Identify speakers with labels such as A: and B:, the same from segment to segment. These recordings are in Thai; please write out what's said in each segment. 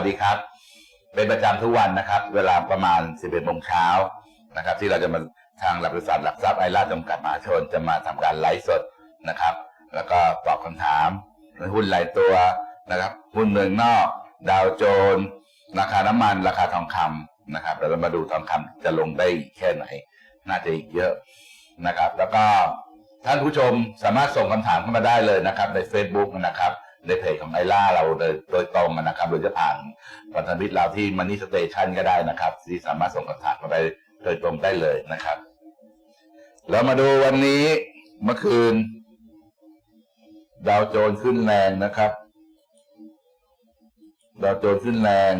A: สวัสดีครับ เป็นประจำทุกวันนะครับ เวลาประมาณ 11โมงเช้านะครับ ที่เราจะมาทางหลักบริษัทหลักทรัพย์ไอราจำกัดมหาชนจะมาทำการไลฟ์สดนะครับ แล้วก็ตอบคำถามหุ้นรายตัวนะครับ หุ้นเมืองนอก ดาวโจนส์ราคาน้ำมัน ราคาทองคำนะครับเราจะมาดูทองคำจะลงได้แค่ไหน น่าจะอีกเยอะนะครับ แล้วก็ท่านผู้ชมสามารถส่งคำถามเข้ามาได้เลยนะครับ ใน Facebook นะครับ ในเพจของไอล่าเราโดยตรงนะครับหรือจะผ่านพันธมิตรเราที่มันนี่สเตชันก็ได้นะครับ ที่สามารถส่งคำถามเข้าไปโดยตรงได้เลยนะครับเรามาดูวันนี้เมื่อคืน ดาวโจนขึ้นแรงนะครับ ดาวโจนขึ้นแรง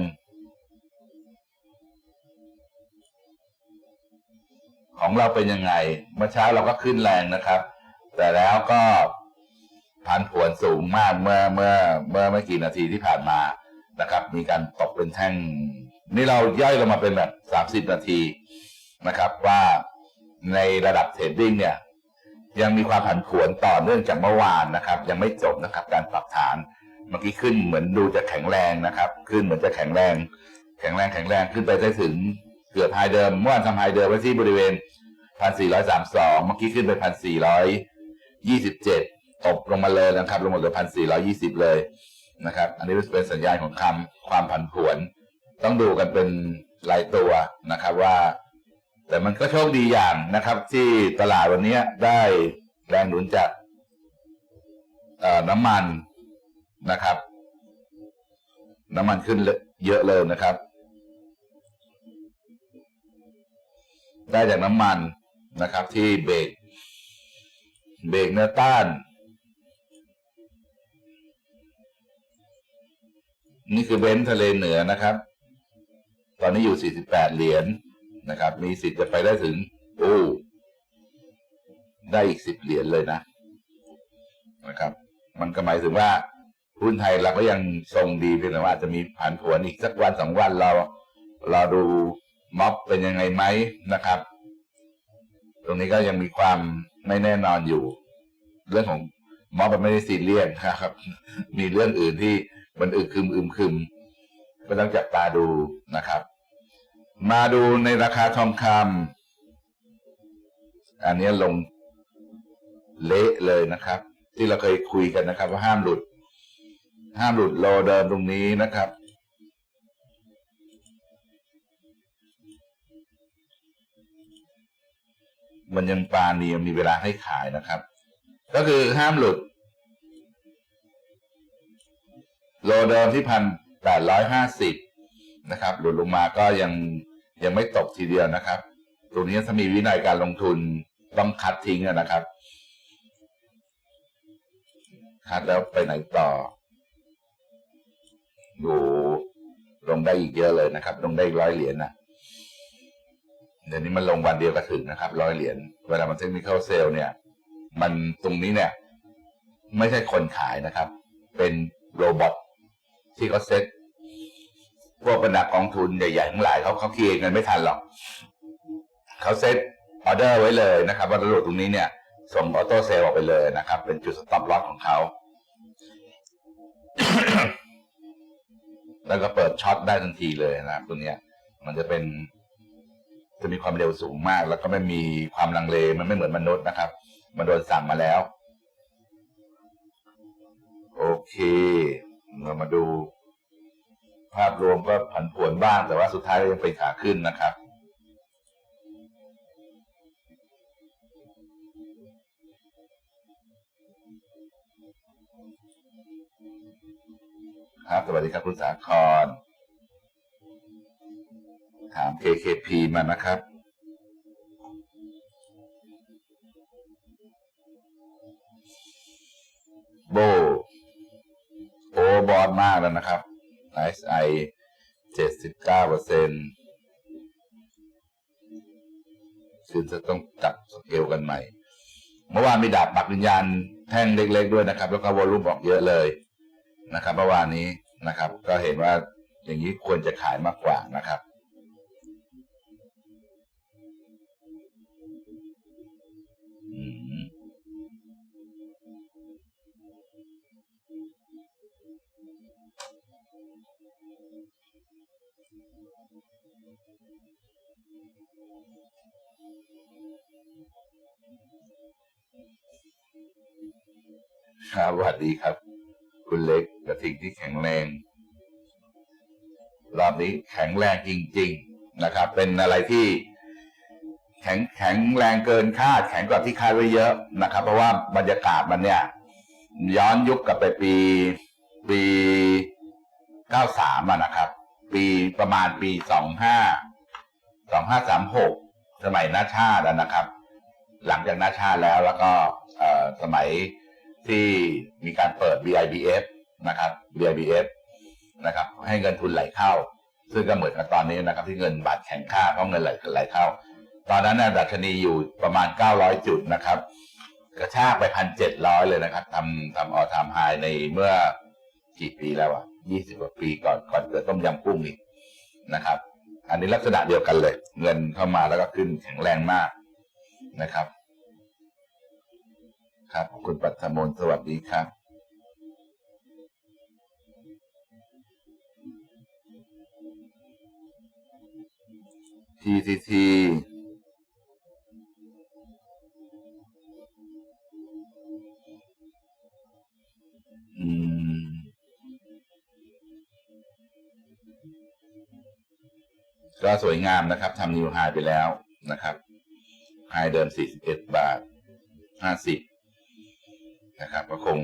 A: ของเราเป็นยังไง เมื่อเช้าเราก็ขึ้นแรงนะครับ แต่แล้วก็ พันผวนสูงมากเมื่อเมื่อเมื่อไม่กี่นาทีที่ผ่านมานะครับ มีการตกเป็นแท่ง นี่เราย่อยลงมาเป็นแบบสามสิบนาทีนะครับ ว่าในระดับเทรดดิ้งเนี่ย ยังมีความผันผวนต่อเนื่องจากเมื่อวานนะครับ ยังไม่จบนะครับ การปรับฐานเมื่อกี้ขึ้นเหมือนดูจะแข็งแรงนะครับ ขึ้นเหมือนจะแข็งแรง แข็งแรงแข็งแรงขึ้นไปได้ถึงเกือบไฮเดิมเมื่อวานทำไฮเดิมไว้ที่บริเวณพันสี่ร้อยสามสองเมื่อกี้ขึ้นไปพันสี่ร้อยยี่สิบเจ็ด ตบลงมาเลยนะครับลงมาเหลือพันสี่ร้อยี่สิบเลยนะครับ อันนี้เป็นสัญญาณของคำความผันผวน ต้องดูกันเป็นรายตัวนะครับว่า แต่มันก็โชคดีอย่างนะครับ ที่ตลาดวันนี้ได้แรงหนุนจากน้ำมันนะครับ น้ำมันขึ้นเยอะเลยนะครับ ได้จากน้ำมันนะครับ ที่เบรกเบรกเนื้อต้าน นี่คือเบนทะเลเหนือนะครับ ตอนนี้อยู่ 48 เหรียญนะครับ มีสิทธิ์จะไปได้ถึง โอ้ ได้อีก 10 เหรียญเลยนะ นะครับ มันก็หมายถึงว่าหุ้นไทยเราก็ยังทรงดีเพียงแต่ว่าอาจจะมีผ่านผวนอีกสักวันสองวันเรา เราดูม็อบเป็นยังไงไหมนะครับ ตรงนี้ก็ยังมีความไม่แน่นอนอยู่ เรื่องของม็อบมันไม่ได้ซีเรียสนะครับ มีเรื่องอื่นที่มันอึคึมอึมคึมก็ต้องจับตาดูนะครับ มาดูในราคาทองคำอันนี้ลงเละเลยนะครับ ที่เราเคยคุยกันนะครับ ว่าห้ามหลุด ห้ามหลุดโลเดิมตรงนี้นะครับมันยังปานียมีเวลาให้ขายนะครับ ก็คือห้ามหลุด โลเดิมที่พันแปดร้อยห้าสิบนะครับ หลุดลงมาก็ยังยังไม่ตกทีเดียวนะครับ ตรงนี้ถ้ามีวินัยการลงทุนต้องคัดทิ้งนะครับ คัดแล้วไปไหนต่อโอ้ลงได้อีกเยอะเลยนะครับ ลงได้ร้อยเหรียญนะเดี๋ยวนี้มันลงวันเดียวก็ถึงนะครับร้อยเหรียญเวลามันเทคนิคเซลเนี่ย มันตรงนี้เนี่ย ไม่ใช่คนขายนะครับ เป็นโรบอท ที่เขาเซ็ตพวกบรรดากองทุนใหญ่ๆทั้งหลายเขาเขาคิดเงินไม่ทันหรอกเขาเซ็ตออเดอร์ไว้เลยนะครับ ว่าระดับตรงนี้เนี่ย ส่งออโต้เซลล์ออกไปเลยนะครับ เป็นจุดสต็อปลอสของเขา แล้วก็เปิดช็อตได้ทันทีเลยนะครับตัวเนี้ย มันจะเป็นจะมีความเร็วสูงมาก แล้วก็ไม่มีความลังเลมันไม่เหมือนมนุษย์นะครับ มันโดนสั่งมาแล้ว โอเค เรามาดูภาพรวมก็ผันผวนบ้าง แต่ว่าสุดท้ายก็ยังเป็นขาขึ้นนะครับ ครับสวัสดีครับคุณสาคร ถาม KKP มานะครับโบ โอบอทมากแล้วนะครับ SI เจ็ดสิบเก้าเปอร์เซ็นต์คือจะต้องจับสเกลกันใหม่ เมื่อวานมีดาบปักวิญญาณแท่งเล็ก ๆ ด้วยนะครับ แล้วก็วอลลุ่มออกเยอะเลยนะครับ เมื่อวานนี้นะครับ ก็เห็นว่าอย่างนี้ควรจะขายมากกว่านะครับ ครับสวัสดีครับ คุณเล็กกระทิงที่แข็งแรง รอบนี้แข็งแรงจริง ๆนะครับ เป็นอะไรที่ แข็งแข็งแรงเกินคาด แข็งกว่าที่คาดไว้เยอะนะครับ เพราะว่าบรรยากาศมันเนี่ย ย้อนยุคกลับไปปีปีเก้าสามนะครับ ปีประมาณปีสองห้าสองห้าสามหก สมัยนาชาตินะครับ หลังจากนาชาติแล้วแล้วก็สมัยที่มีการเปิด BIBF นะครับ BIBF นะครับ ให้เงินทุนไหลเข้า ซึ่งก็เหมือนกับตอนนี้นะครับ ที่เงินบาทแข็งค่าเพราะเงินไหลไหลเข้า ตอนนั้นนะดัชนีอยู่ประมาณ 900 จุดนะครับ กระชากไปพันเจ็ดร้อยเลยนะครับทำทำออทามไฮในเมื่อกี่ปีแล้วอะยี่สิบกว่าปีก่อนก่อนเกิดต้มยำกุ้งอีกนะครับ อันนี้ลักษณะเดียวกันเลย เงินเข้ามาแล้วก็ขึ้นแข็งแรงมากนะครับ ครับ คุณปัทมนสวัสดีครับ TCT อืม ก็สวยงามนะครับทำนิวไฮไปแล้วนะครับไฮเดิม 41 บาท 50 นะครับ ก็คง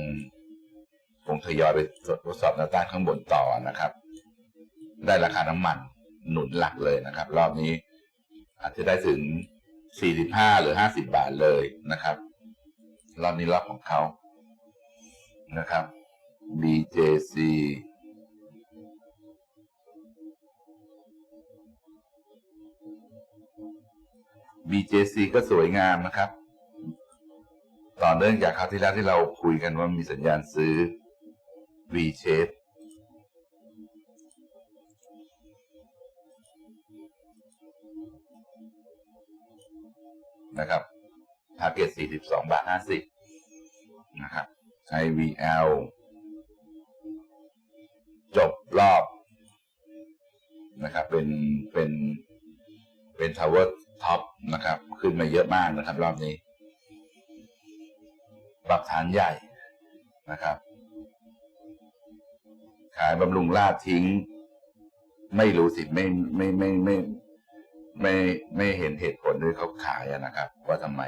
A: คงทยอยไปทดสอบแนวต้านข้างบนต่อนะครับ ได้ราคาน้ำมันหนุนหลักเลยนะครับ รอบนี้ อาจจะได้ถึง 45 หรือ 50 บาทเลยนะครับ รอบนี้รอบของเขานะครับ BJC BJC ก็สวยงามนะครับ ต่อเนื่องจากคราวที่แล้วที่เราคุยกันว่ามีสัญญาณซื้อ V shape นะครับ target 42 บาท 50 นะครับ IVL จบรอบ นะครับ เป็น เป็น เป็น tower top นะครับ ขึ้นมาเยอะมากนะครับ รอบนี้ ปรับฐานใหญ่นะครับ ขายบำรุงราดทิ้ง ไม่รู้สิไม่ไม่ไม่ไม่ไม่ไม่เห็นเหตุผลที่เขาขายนะครับ ว่าทำไม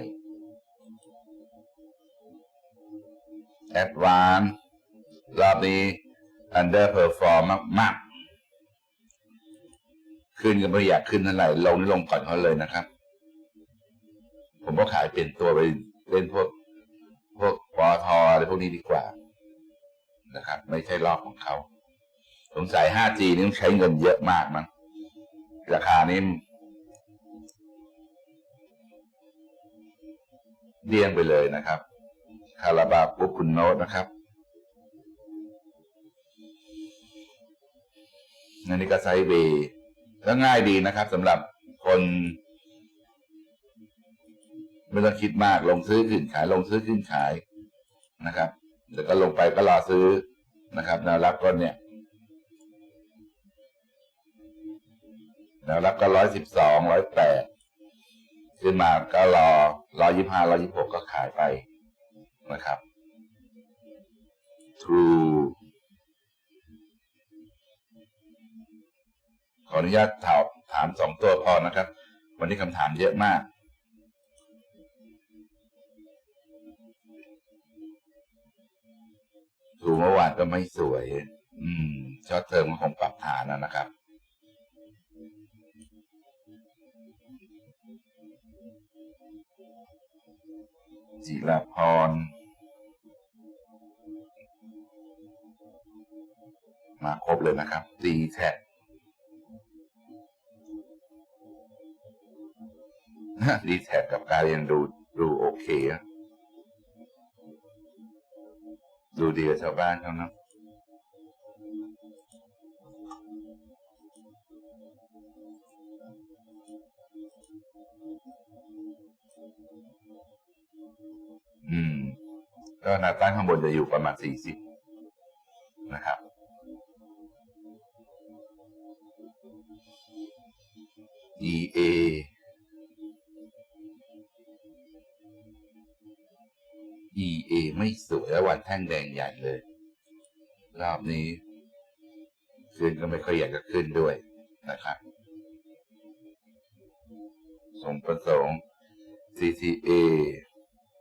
A: แอดวานรอบนี้ underperform มากมมาก ขึ้นก็ไม่อยากขึ้นเท่าไหร่ลงนี่ลงก่อนเขาเลยนะครับ ผมก็ขายเปลี่ยนตัวไปเล่นพวก พวกปอทอะไรพวกนี้ดีกว่านะครับ ไม่ใช่รอบของเขาสงสัย 5G นี่ต้องใช้เงินเยอะมากมั้งราคานี้เดี้ยงไปเลยนะครับคาราบาปุ๊บคุณโน้ตนะครับอันนี้ก็ไซเวย์ ก็ง่ายดีนะครับสำหรับคนไม่ต้องคิดมากลงซื้อขึ้นขายลงซื้อขึ้นขายนะครับแล้วก็ลงไปก็รอซื้อนะครับแนวรับก็เนี่ยแนวรับก็ร้อยสิบสองร้อยแปดขึ้นมาก็รอร้อยยี่ห้าร้อยยี่หกก็ขายไปนะครับ True ขออนุญาตถามถามสองตัวพอนะครับ วันนี้คำถามเยอะมากถูเมื่อวานก็ไม่สวย อืมช็อตเทอมก็คงปรับฐานนะนะครับ จิราพร มาครบเลยนะครับดีแท็ ดีแท็กับการเรียนดูดูโอเคอะดูดีกับชาวบ้านเขานะอืม ก็นาต้านข้างบนจะอยู่ประมาณสี่สิบนะครับ EA EA ไม่สวยแล้ววันแท่งแดงใหญ่เลย รอบนี้ขึ้นก็ไม่ค่อยอยากจะขึ้นด้วยนะครับ สมประสงค์ CTA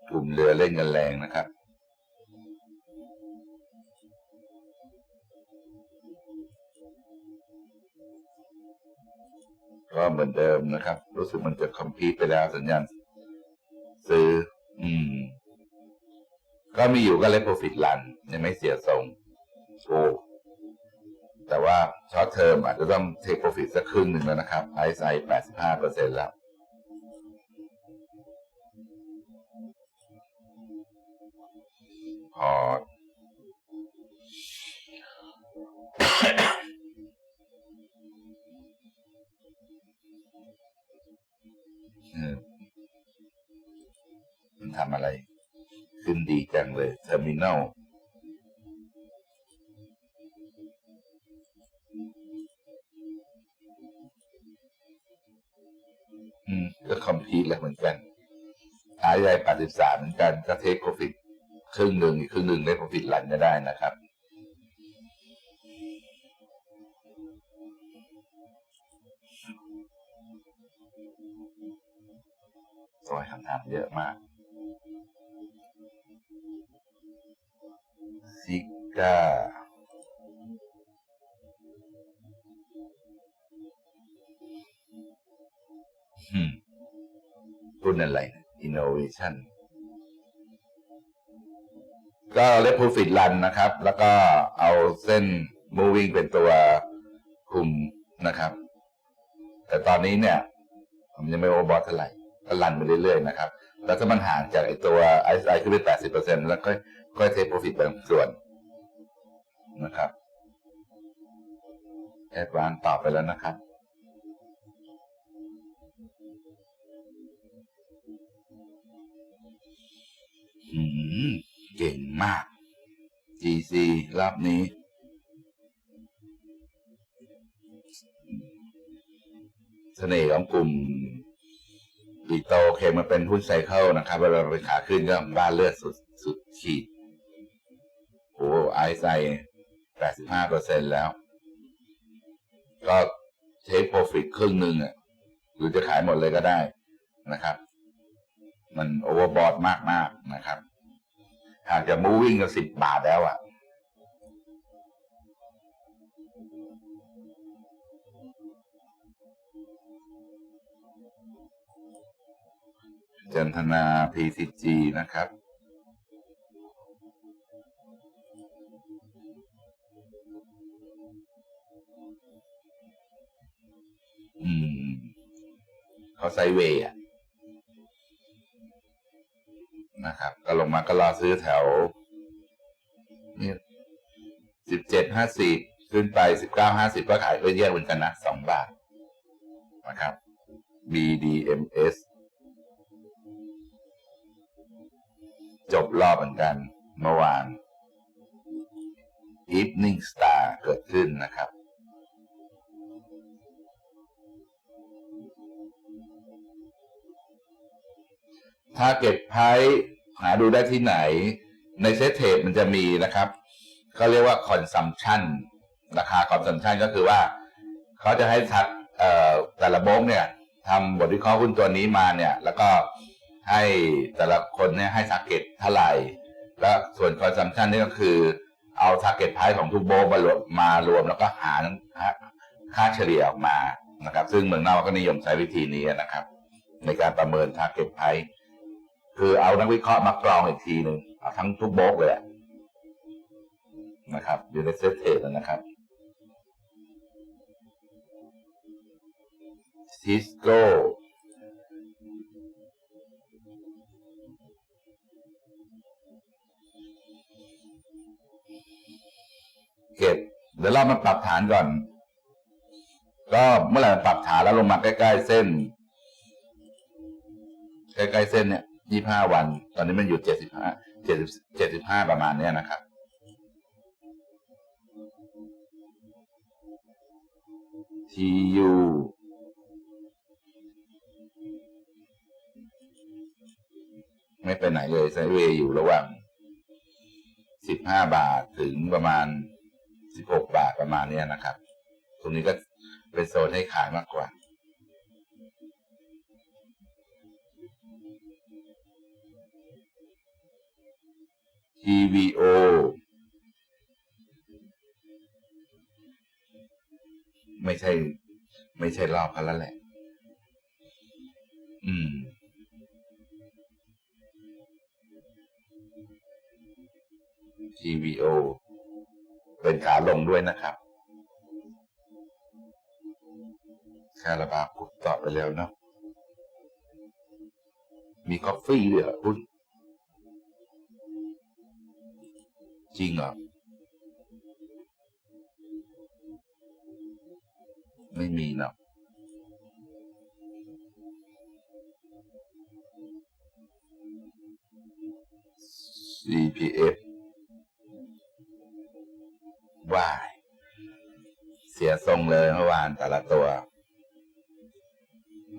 A: กลุ่มเรือเล่นกันแรงนะครับ ก็เหมือนเดิมนะครับ รู้สึกมันจะคอมพิวไปแล้วสัญญาณซื้อ อืม ก็มีอยู่ก็เล็กโปรฟิตลันยังไม่เสียทรงโอ้แต่ว่าช็อตเทอมอาจจะต้องเทคโปรฟิตสักครึ่งหนึ่งแล้วนะครับไอซ์ไอแปดสิบห้าเปอร์เซ็นแล้วพออืมมันทำอะไร ขึ้นดีจังเลยเทอร์มินอลอืมก็คอมพีทแล้วเหมือนกันขายใหญ่83เหมือนกันก็เทคโปรฟิตครึ่งหนึ่งอีกครึ่งหนึ่งได้โปรฟิตหลันก็ได้นะครับสวยคำถามเยอะมาก ซิก้าอืมรุ่นอะไร Innovation ก็เล็บ Profit Run นะครับ แล้วก็เอาเส้น Moving เป็นตัวคุมนะครับ แต่ตอนนี้เนี่ย ผมยังไม่โอเวอร์บอทเท่าไหร่ก็รันไปเรื่อยๆนะครับ แล้วถ้ามันห่างจากไอตัว ISI ขึ้นไป80%แล้วก็ก็เทคโปรฟิตบางส่วน นะครับแอดวานตอบไปแล้วนะครับ อืม เก่งมาก GC รอบนี้ เสน่ห์ของกลุ่มปีโตเคมาเป็นหุ้นไซเคิลนะครับเวลาไปขาขึ้นก็บ้านเลือดสุดสุดขีดโอ้ไอไซ แปดสิบห้าเปอร์เซ็นแล้ว ก็เทคโปรฟิตครึ่งหนึ่งอะหรือจะขายหมดเลยก็ได้นะครับ มันโอเวอร์บอทมากมากนะครับ หากจะมูวิ่งก็สิบบาทแล้วอะจันทนา PCG นะครับ อืม เขาไซด์เวย์อะนะครับ ก็ลงมาก็รอซื้อแถวนี่สิบเจ็ดห้าสิบขึ้นไปสิบเก้าห้าสิบก็ขายไปแยกเหมือนกันนะสองบาทนะครับ BDMS จบรอบเหมือนกันเมื่อวาน Evening Star เกิดขึ้นนะครับ ถ้าเก็บไพ่หาดูได้ที่ไหน ในเซตเทปมันจะมีนะครับเขาเรียกว่า consumption ราคา consumption ก็คือว่า เขาจะให้ทักเอ่อแต่ละโบงเนี่ยทำบทวิเคราะห์หุ้นตัวนี้มาเนี่ย แล้วก็ให้แต่ละคนเนี่ยให้ target เท่าไหร่ แล้วส่วน consumption นี่ก็คือเอา target price ของทุกโบมารวมมารวมแล้วก็หารค่าเฉลี่ยออกมานะครับ ซึ่งเมืองนอกก็นิยมใช้วิธีนี้นะครับ ในการประเมิน target price คือเอานักวิเคราะห์มากรองอีกทีหนึ่งเอาทั้งทุกโบกเลยอะนะครับ อยู่ในเซตเทรดนะครับซิสโก้เก็บเดี๋ยวเรามาปรับฐานก่อน ก็เมื่อไหร่ปรับฐานแล้วลงมาใกล้ ๆ เส้น ใกล้ ๆ เส้นเนี่ย ยี่ห้าวัน ตอนนี้มันอยู่เจ็ดสิบห้าเจ็ดสิบเจ็ดสิบห้าประมาณเนี้ยนะครับ TU มไม่ไปไหนเลยไซเวย์อยู่ระหว่างสิบห้าบาทถึงประมาณสิบหกบาทประมาณเนี้ยนะครับ ตรงนี้ก็เป็นโซนให้ขายมากกว่า TVO ไม่ใช่ ไม่ใช่รอบเขาแล้วแหละ อืม TVO เป็นขาลงด้วยนะครับคาราบาวกดต่อไปแล้วเนาะมีกาแฟด้วยเหรอคุณ จริงเหรอ ไม่มีเนาะ CPF ว่าย เสียทรงเลยเมื่อวานแต่ละตัว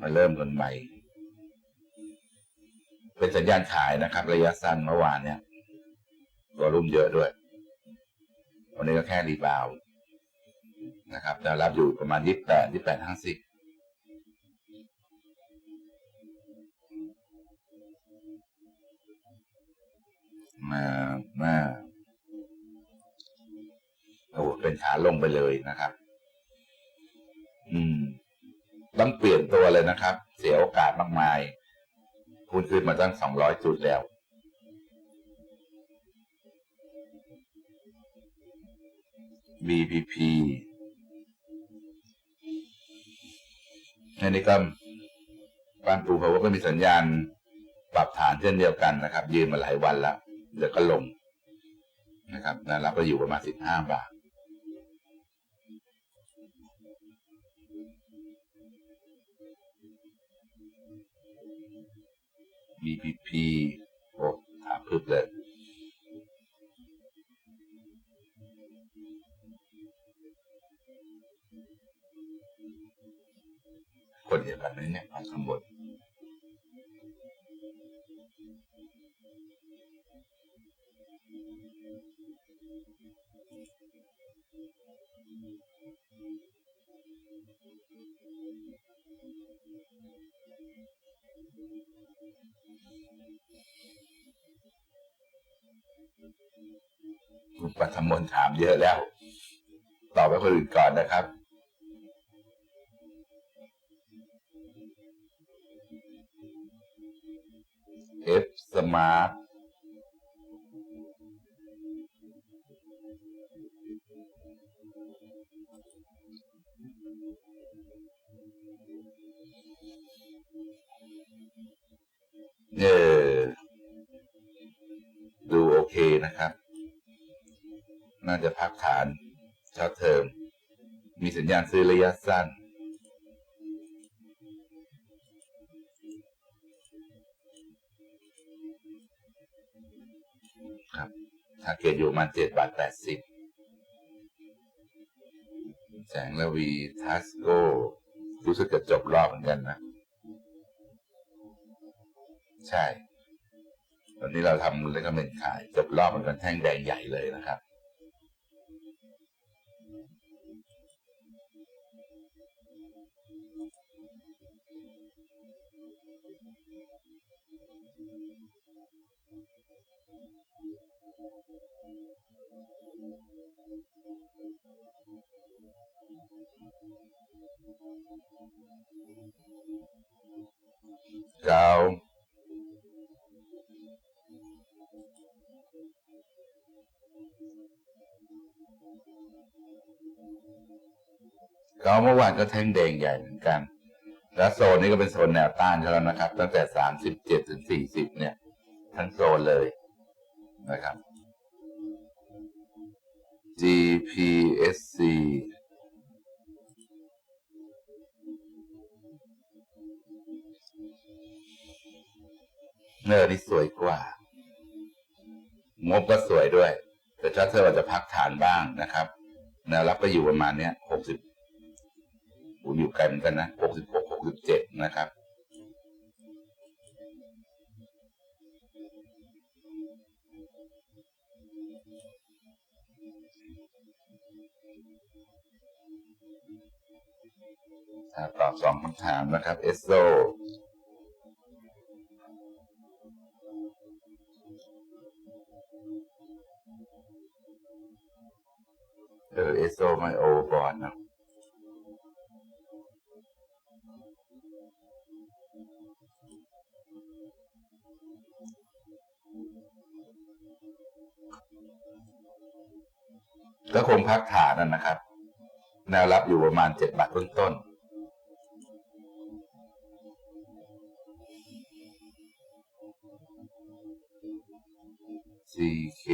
A: มาเริ่มกันใหม่ เป็นสัญญาณขายนะครับ ระยะสั้นเมื่อวานเนี่ย ตัวรุ่มเยอะด้วย วันนี้ก็แค่รีบาวนะครับแนวรับอยู่ประมาณยี่สิบแปดยี่แปดห้าสิบมามาโอ้โหเป็นขาลงไปเลยนะครับ อืม ต้องเปลี่ยนตัวเลยนะครับ เสียโอกาสมากมาย คุณขึ้นมาตั้งสองร้อยจุดแล้ว BPP อันนี้ก็บ้านปูเขาก็มีสัญญาณปรับฐานเช่นเดียวกันนะครับ ยืนมาหลายวันแล้วเดี๋ยวก็ลงนะครับนะรับก็อยู่ประมาณสิบห้าบาท BPP โอ้ถามพึบเลย คนเดียวกันเลยเนี่ยฝั่งข้างบนคุณปัทมนถามเยอะแล้ว ตอบไปคนอื่นก่อนนะครับ F Smart เออ ดูโอเคนะครับ น่าจะพักฐานช็อตเทอม มีสัญญาณซื้อระยะสั้น ถ้าเกตอยู่มันเจ็ดบาทแปดสิบแสงระวีทัสโกรู้สึกจะจบรอบเหมือนกันนะ ใช่ วันนี้เราทำเลขเมนขาย จบรอบเหมือนกันแท่งแดงใหญ่เลยนะครับ วานก็แท่งแดงใหญ่เหมือนกัน แล้วโซนนี้ก็เป็นโซนแนวต้านเขาแล้วนะครับ ตั้งแต่สามสิบเจ็ดถึงสี่สิบเนี่ย ทั้งโซนเลยนะครับ GPSC เนอร์นี่สวยกว่า งบก็สวยด้วย แต่ชัตเตอร์อาจจะพักฐานบ้างนะครับแนวรับก็อยู่ประมาณเนี้ย อยู่ไกลเหมือนกันนะหกสิบหกหกสิบเจ็ดนะครับอ่าตอบสองคำถามนะครับ เอสโซเออเอสโซไม่โอวบอลนะ ก็คงพักฐานนั่นนะครับ แนวรับอยู่ประมาณเจ็ดบาทต้นๆ 4K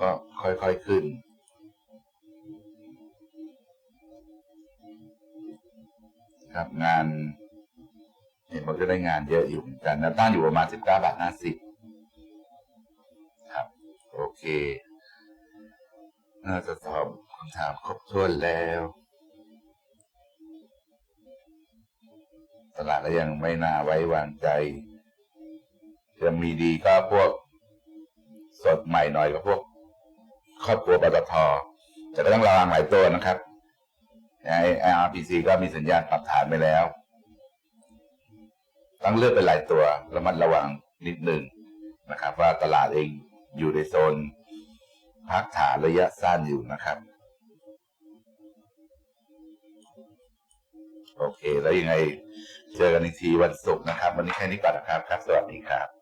A: ก็ค่อยๆขึ้น ครับ งาน เห็นบอกจะได้งานเยอะอยู่เหมือนกันนะตั้งอยู่ประมาณ19บเก้าบาท50ครับ โอเค น่าจะตอบคำถามครบถ้วนแล้วตลาดก็ยังไม่น่าไว้วางใจยังมีดีก็พวกสดใหม่หน่อยกับพวก ครอบครัวปตทแต่ก็ต้องระวังหลายตัวนะครับ ไอ RPC ก็มีสัญญาณปรับฐานไปแล้ว ต้องเลือกเป็นหลายตัวระมัดระวังนิดหนึ่งนะครับ ว่าตลาดเองอยู่ในโซนพักฐานระยะสั้นอยู่นะครับ โอเค แล้วยังไง เจอกันอีกทีวันศุกร์นะครับ วันนี้แค่นี้ก่อนนะครับครับ สวัสดีครับ